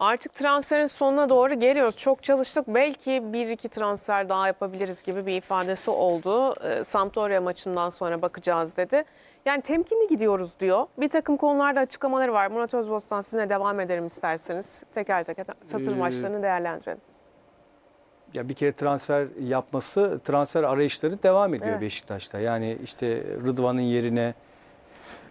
Artık transferin sonuna doğru geliyoruz. Çok çalıştık. Belki bir iki transfer daha yapabiliriz gibi bir ifadesi oldu. Ee, Sampdoria maçından sonra bakacağız dedi. Yani temkinli gidiyoruz diyor. Bir takım konularda açıklamaları var. Murat Özbostan sizinle devam edelim isterseniz. Teker teker satır Ee, maçlarını değerlendirelim. Ya bir kere transfer yapması, transfer arayışları devam ediyor Evet. Beşiktaş'ta. Yani işte Rıdvan'ın yerine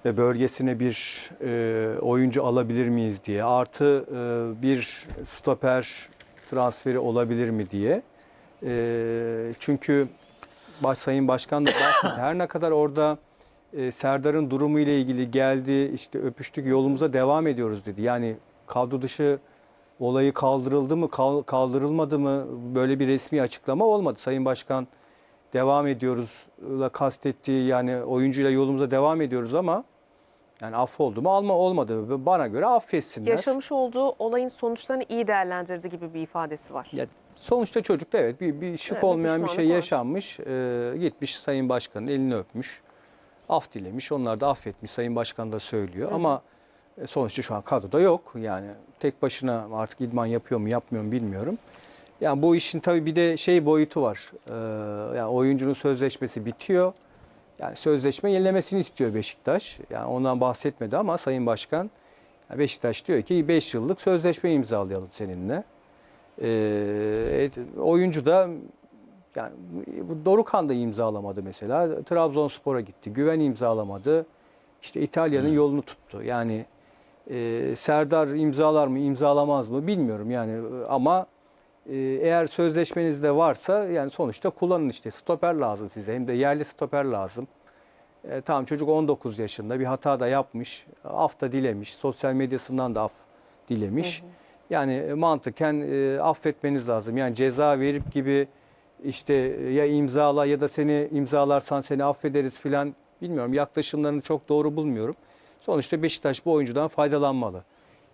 bölgesine bir e, oyuncu alabilir miyiz diye. Artı e, bir stoper transferi olabilir mi diye. E, çünkü baş, Sayın Başkan da. Her ne kadar orada e, Serdar'ın durumu ile ilgili geldi, işte öpüştük yolumuza devam ediyoruz dedi. Yani kadro dışı olayı kaldırıldı mı, kal- kaldırılmadı mı böyle bir resmi açıklama olmadı. Sayın Başkan devam ediyoruz la kastettiği yani oyuncuyla yolumuza devam ediyoruz ama yani affoldu mu alma olmadı. Bana göre affetsinler. Yaşamış olduğu olayın sonuçlarını iyi değerlendirdi gibi bir ifadesi var. Ya sonuçta çocuk da evet bir, bir şık Evet, olmayan bir şey var. yaşanmış. Ee, gitmiş Sayın Başkan'ın elini öpmüş. Af dilemiş. Onlar da affetmiş. Sayın Başkan da söylüyor. Ama e, sonuçta şu an kadroda yok. Yani tek başına artık idman yapıyor mu yapmıyor mu bilmiyorum. Yani bu işin tabii bir de şey boyutu var. Ee, yani oyuncunun sözleşmesi bitiyor. Yani sözleşme yenilemesini istiyor Beşiktaş. Yani ondan bahsetmedi ama Sayın Başkan Beşiktaş diyor ki 5 yıllık sözleşme imzalayalım seninle. Ee, oyuncu da yani bu Dorukan da imzalamadı mesela. Trabzonspor'a gitti. Güven imzalamadı. İşte İtalya'nın yolunu tuttu. Yani e, Serdar imzalar mı imzalamaz mı bilmiyorum yani ama eğer sözleşmenizde varsa yani sonuçta kullanın işte stoper lazım size hem de yerli stoper lazım. E, tamam çocuk 19 yaşında bir hata da yapmış. Af da dilemiş. Sosyal medyasından da af dilemiş. Yani e, mantıken e, affetmeniz lazım. Yani ceza verip gibi işte e, ya imzala ya da seni imzalarsan seni affederiz filan bilmiyorum. Yaklaşımlarını çok doğru bulmuyorum. Sonuçta Beşiktaş bu oyuncudan faydalanmalı.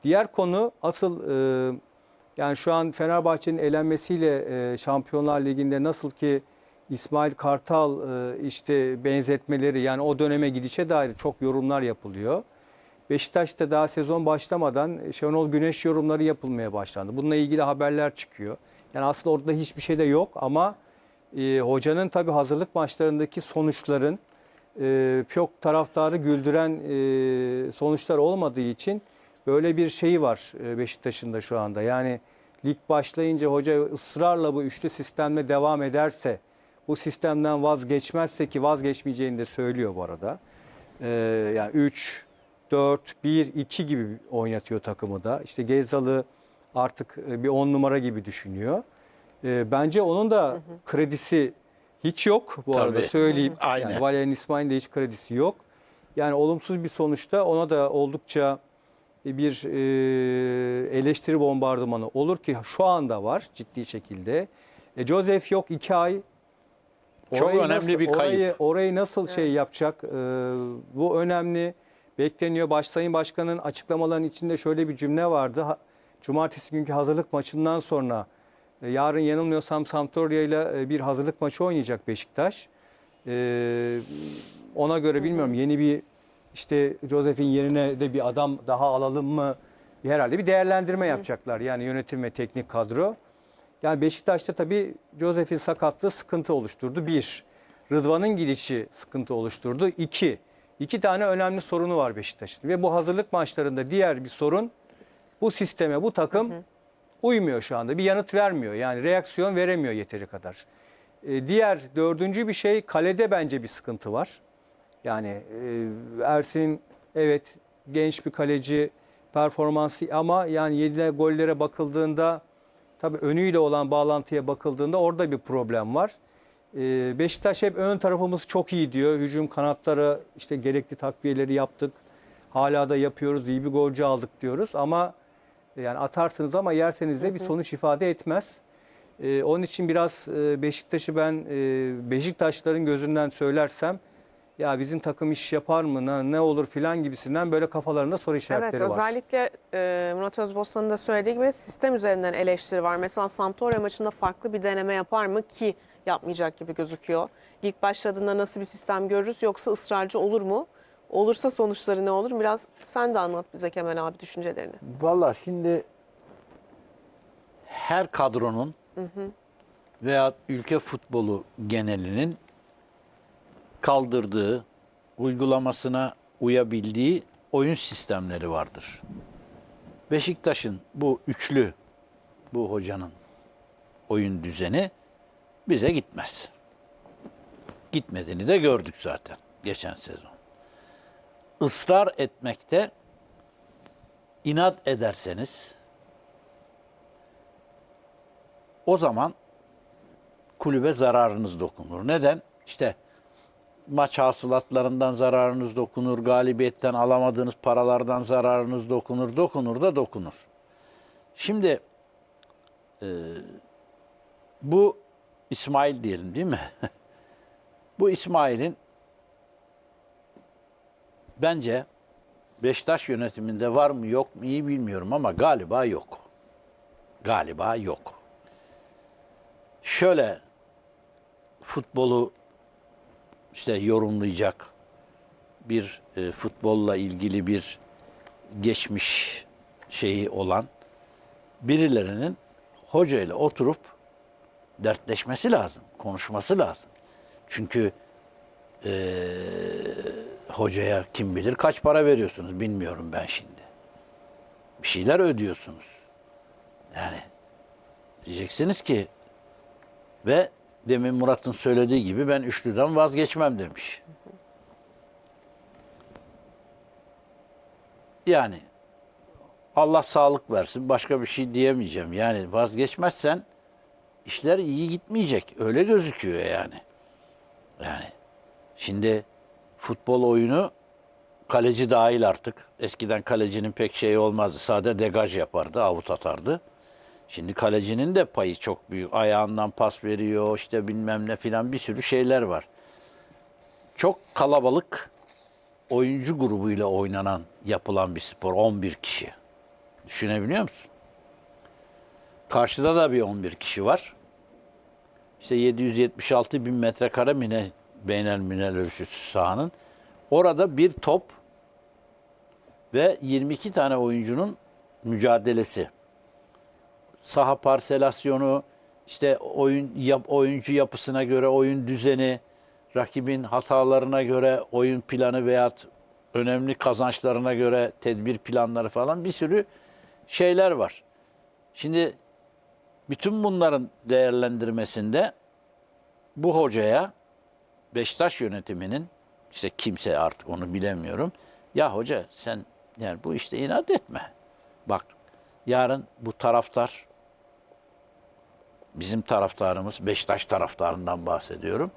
Diğer konu asıl e, yani şu an Fenerbahçe'nin elenmesiyle e, Şampiyonlar Ligi'nde nasıl ki İsmail Kartal e, işte benzetmeleri yani o döneme gidişe dair çok yorumlar yapılıyor. Beşiktaş'ta daha sezon başlamadan Şenol Güneş yorumları yapılmaya başlandı. Bununla ilgili haberler çıkıyor. Yani aslında orada hiçbir şey de yok ama e, hocanın tabii hazırlık maçlarındaki sonuçların e, çok taraftarı güldüren e, sonuçlar olmadığı için böyle bir şeyi var e, Beşiktaş'ın da şu anda. Yani lig başlayınca hoca ısrarla bu üçlü sistemle devam ederse, bu sistemden vazgeçmezse ki vazgeçmeyeceğini de söylüyor bu arada. E, yani 3, 4, 1, 2 gibi oynatıyor takımı da. İşte Gezal'ı artık e, bir 10 numara gibi düşünüyor. E, bence onun da kredisi hiç yok bu arada Tabii. söyleyeyim. Aynen. Yani Valerian İsmail'in de hiç kredisi yok. Yani olumsuz bir sonuçta ona da oldukça bir e, eleştiri bombardımanı olur ki şu anda var ciddi şekilde. E, Joseph yok iki ay. Çok önemli nasıl, bir kayıp. Orayı, orayı nasıl şey yapacak? E, bu önemli. Bekleniyor. Başsayın Başkan'ın açıklamalarının içinde şöyle bir cümle vardı. Ha- Cumartesi günkü hazırlık maçından sonra e, yarın yanılmıyorsam Sampdoria ile e, bir hazırlık maçı oynayacak Beşiktaş. E, ona göre bilmiyorum yeni bir işte Josef'in yerine de bir adam daha alalım mı? Herhalde bir değerlendirme yapacaklar. Yani yönetim ve teknik kadro. Yani Beşiktaş'ta tabii Josef'in sakatlığı sıkıntı oluşturdu. Bir, Rıdvan'ın gidişi sıkıntı oluşturdu. İki, iki tane önemli sorunu var Beşiktaş'ın. Ve bu hazırlık maçlarında diğer bir sorun bu sisteme, bu takım uymuyor şu anda. Bir yanıt vermiyor. Yani reaksiyon veremiyor yeteri kadar. Ee, diğer dördüncü bir şey kalede bence bir sıkıntı var. Yani e, Ersin evet genç bir kaleci performansı ama yani yedilen gollere bakıldığında tabii önüyle olan bağlantıya bakıldığında orada bir problem var. Ee, Beşiktaş hep ön tarafımız çok iyi diyor. Hücum kanatları işte gerekli takviyeleri yaptık. Hala da yapıyoruz. İyi bir golcü aldık diyoruz ama e, yani atarsınız ama yerseniz de bir sonuç ifade etmez. Ee, onun için biraz e, Beşiktaş'ı ben e, Beşiktaşların gözünden söylersem ya bizim takım iş yapar mı ne, ne olur filan gibisinden böyle kafalarında soru işaretleri Evet var. özellikle e, Murat Özbostan'ın da söylediği gibi sistem üzerinden eleştiri var. Mesela Sampdoria maçında farklı bir deneme yapar mı ki yapmayacak gibi gözüküyor. Lig başladığında nasıl bir sistem görürüz yoksa ısrarcı olur mu? Olursa sonuçları ne olur? Biraz sen de anlat bize Kemal abi düşüncelerini. Valla şimdi her kadronun veya ülke futbolu genelinin kaldırdığı, uygulamasına uyabildiği oyun sistemleri vardır. Beşiktaş'ın bu üçlü, bu hocanın oyun düzeni bize gitmez. Gitmediğini de gördük zaten geçen sezon. Israr etmekte inat ederseniz o zaman kulübe zararınız dokunur. Neden? İşte maç hasılatlarından zararınız dokunur, galibiyetten alamadığınız paralardan zararınız dokunur, dokunur da dokunur. Şimdi e, bu İsmail diyelim değil mi? bu İsmail'in bence Beşiktaş yönetiminde var mı yok mu iyi bilmiyorum ama galiba yok. Galiba yok. Şöyle futbolu işte yorumlayacak bir e, futbolla ilgili bir geçmiş şeyi olan birilerinin hoca ile oturup dertleşmesi lazım, konuşması lazım. Çünkü e, hocaya kim bilir kaç para veriyorsunuz bilmiyorum ben şimdi. Bir şeyler ödüyorsunuz. Yani diyeceksiniz ki ve demin Murat'ın söylediği gibi ben üçlüden vazgeçmem demiş. Yani Allah sağlık versin başka bir şey diyemeyeceğim. Yani vazgeçmezsen işler iyi gitmeyecek. Öyle gözüküyor yani. Yani şimdi futbol oyunu kaleci dahil artık. Eskiden kalecinin pek şeyi olmazdı. Sade degaj yapardı, avut atardı. Şimdi kalecinin de payı çok büyük. Ayağından pas veriyor, işte bilmem ne filan bir sürü şeyler var. Çok kalabalık oyuncu grubuyla oynanan, yapılan bir spor. 11 kişi. Düşünebiliyor musun? Karşıda da bir 11 kişi var. İşte 776 bin metrekare mi ne beynel minel ölçüsü sahanın. Orada bir top ve 22 tane oyuncunun mücadelesi. Saha parselasyonu, işte oyun yap, oyuncu yapısına göre oyun düzeni, rakibin hatalarına göre oyun planı veya önemli kazançlarına göre tedbir planları falan bir sürü şeyler var. Şimdi bütün bunların değerlendirmesinde bu hocaya Beşiktaş yönetiminin işte kimse artık onu bilemiyorum. Ya hoca sen yani bu işte inat etme. Bak yarın bu taraftar bizim taraftarımız Beşiktaş taraftarından bahsediyorum.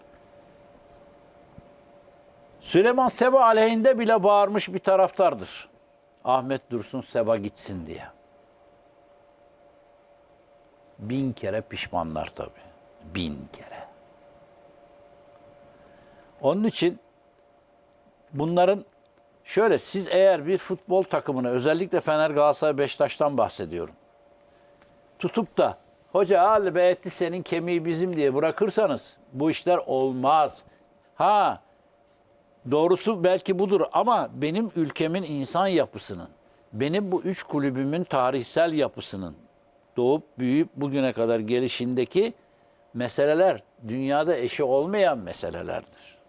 Süleyman Seba aleyhinde bile bağırmış bir taraftardır. Ahmet Dursun Seba gitsin diye. Bin kere pişmanlar tabii. Bin kere. Onun için bunların şöyle siz eğer bir futbol takımını özellikle Fener Galatasaray Beşiktaş'tan bahsediyorum. Tutup da hoca al be etli senin kemiği bizim diye bırakırsanız bu işler olmaz. Ha doğrusu belki budur ama benim ülkemin insan yapısının, benim bu üç kulübümün tarihsel yapısının doğup büyüyüp bugüne kadar gelişindeki meseleler dünyada eşi olmayan meselelerdir.